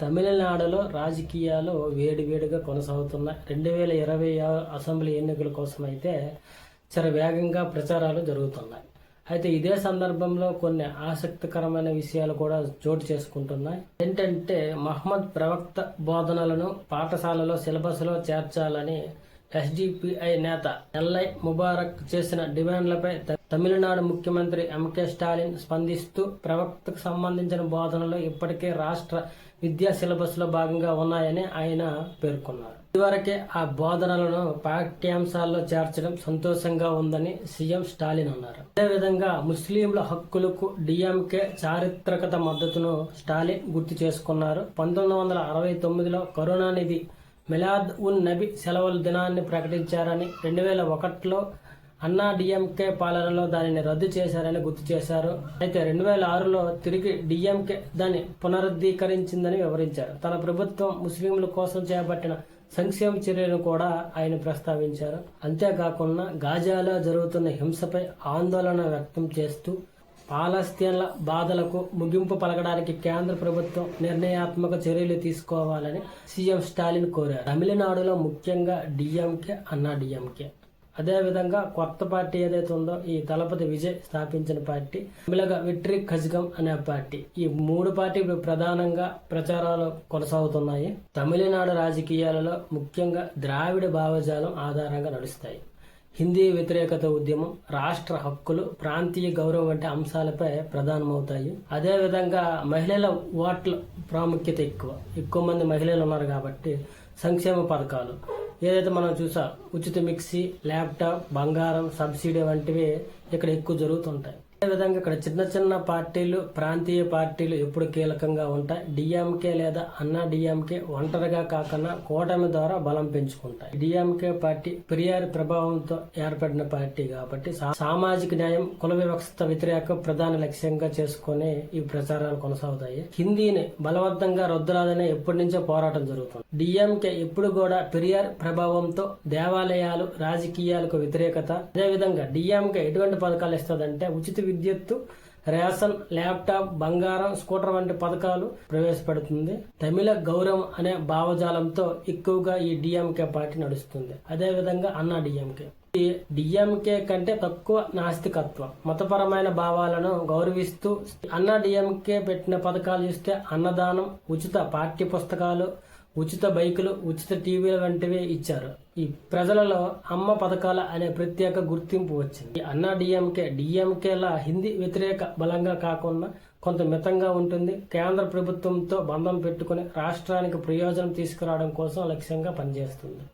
తమిళనాడులో రాజకీయాలు వేడివేడిగా కొనసాగుతున్నాయి. రెండు వేల ఇరవై ఆరు అసెంబ్లీ ఎన్నికల కోసం అయితే చాలా వేగంగా ప్రచారాలు జరుగుతున్నాయి. అయితే ఇదే సందర్భంలో కొన్ని ఆసక్తికరమైన విషయాలు కూడా చోటు చేసుకుంటున్నాయి. ఏంటంటే మహమ్మద్ ప్రవక్త బోధనలను పాఠశాలలో సిలబస్లో చేర్చాలని ఎస్డిపిఐ నేత ఎల్ఐ ముబారక్ చేసిన డిమాండ్లపై తమిళనాడు ముఖ్యమంత్రి ఎంకే స్టాలిన్ స్పందిస్తూ ప్రవక్తకు సంబంధించిన బోధనలు ఇప్పటికే రాష్ట్ర విద్యా సిలబస్లో భాగంగా ఉన్నాయని ఆయన పేర్కొన్నారు. ఇదివరకే ఆ బోధనలను పాఠ్యాంశాల్లో చేర్చడం సంతోషంగా ఉందని సీఎం స్టాలిన్ అన్నారు. అదేవిధంగా ముస్లింల హక్కులకు డిఎంకే చారిత్రకత మద్దతును స్టాలిన్ గుర్తు చేసుకున్నారు. పంతొమ్మిది వందల అరవై తొమ్మిదిలో కరుణానిధి మిలాద్ ఉన్ నబి సెలవుల దినాన్ని ప్రకటించారని రెండు వేల ఒకటిలో అన్నా డిఎంకే పాలనలో దానిని రద్దు చేశారని గుర్తు చేశారు. అయితే రెండు వేల ఆరులో తిరిగి డిఎంకే దాన్ని పునరుద్ధీకరించిందని వివరించారు. తన ప్రభుత్వం ముస్లింల కోసం చేపట్టిన సంక్షేమ చర్యలను కూడా ఆయన ప్రస్తావించారు. అంతేకాకుండా గాజాలో జరుగుతున్న హింసపై ఆందోళన వ్యక్తం చేస్తూ పాలస్తీన్ల బాధలకు ముగింపు పలకడానికి కేంద్ర ప్రభుత్వం నిర్ణయాత్మక చర్యలు తీసుకోవాలని సీఎం స్టాలిన్ కోరారు. తమిళనాడులో ముఖ్యంగా డిఎంకే అన్నా డిఎంకే. అదేవిధంగా కొత్త పార్టీ ఏదైతే ఉందో ఈ దళపతి విజయ్ స్థాపించిన పార్టీ తమిళగా విట్రి ఖజ్గం అనే పార్టీ. ఈ మూడు పార్టీలు ప్రధానంగా ప్రచారాలు కొనసాగుతున్నాయి. తమిళనాడు రాజకీయాలలో ముఖ్యంగా ద్రావిడ భావజాలం ఆధారంగా నడుస్తాయి. హిందీ వ్యతిరేకత ఉద్యమం రాష్ట్ర హక్కులు ప్రాంతీయ గౌరవం వంటి అంశాలపై ప్రధానమవుతాయి. అదేవిధంగా మహిళల ఓట్ల ప్రాముఖ్యత ఎక్కువ. ఎక్కువ మంది మహిళలు ఉన్నారు కాబట్టి సంక్షేమ పథకాలు. ఏదైతే మనం చూసా ఉచిత మిక్సీ ల్యాప్టాప్ బంగారం సబ్సిడీ వంటివి ఇక్కడ ఎక్కువ జరుగుతుంటాయి. అదేవిధంగా ఇక్కడ చిన్న చిన్న పార్టీలు ప్రాంతీయ పార్టీలు ఎప్పుడు కీలకంగా ఉంటాయి. డిఎంకే లేదా అన్నా డిఎంకే ఒంటరిగా కాకుండా కూటమి ద్వారా బలం పెంచుకుంటాయి. డిఎంకే పార్టీ పెరియార్ ప్రభావంతో ఏర్పడిన పార్టీ కాబట్టి సామాజిక న్యాయం కుల వివక్షత వ్యతిరేకం ప్రధాన లక్ష్యంగా చేసుకుని ఈ ప్రచారాలు కొనసాగుతాయి. హిందీని బలవంతంగా రద్దురాదనే ఎప్పటి నుంచో పోరాటం జరుగుతుంది. డిఎంకే ఎప్పుడు కూడా పెరియార్ ప్రభావంతో దేవాలయాలు రాజకీయాలకు వ్యతిరేకత. అదేవిధంగా డిఎంకే ఎటువంటి పథకాలు ఇస్తుందంటే ఉచిత విద్యుత్తు రేషన్ ల్యాప్టాప్ బంగారం స్కూటర్ వంటి పథకాలు ప్రవేశపెడుతుంది. తమిళ గౌరవం అనే భావజాలంతో ఎక్కువగా ఈ డిఎంకే పార్టీ నడుస్తుంది. అదేవిధంగా అన్నా డిఎంకే. ఈ డిఎంకే కంటే తక్కువ నాస్తికత్వం మతపరమైన భావాలను గౌరవిస్తూ అన్నా డిఎంకే పెట్టిన పథకాలు చూస్తే అన్నదానం ఉచిత పాఠ్య పుస్తకాలు ఉచిత బైకులు ఉచిత టీవీలు వంటివి ఇచ్చారు. ఈ ప్రజలలో అమ్మ పథకాల అనే ప్రత్యేక గుర్తింపు వచ్చింది. ఈ అన్నా డిఎంకే డిఎంకేలా హిందీ వ్యతిరేక బలంగా కాకుండా కొంత మితంగా ఉంటుంది. కేంద్ర ప్రభుత్వంతో బంధం పెట్టుకుని రాష్ట్రానికి ప్రయోజనం తీసుకురావడం కోసం లక్ష్యంగా పనిచేస్తుంది.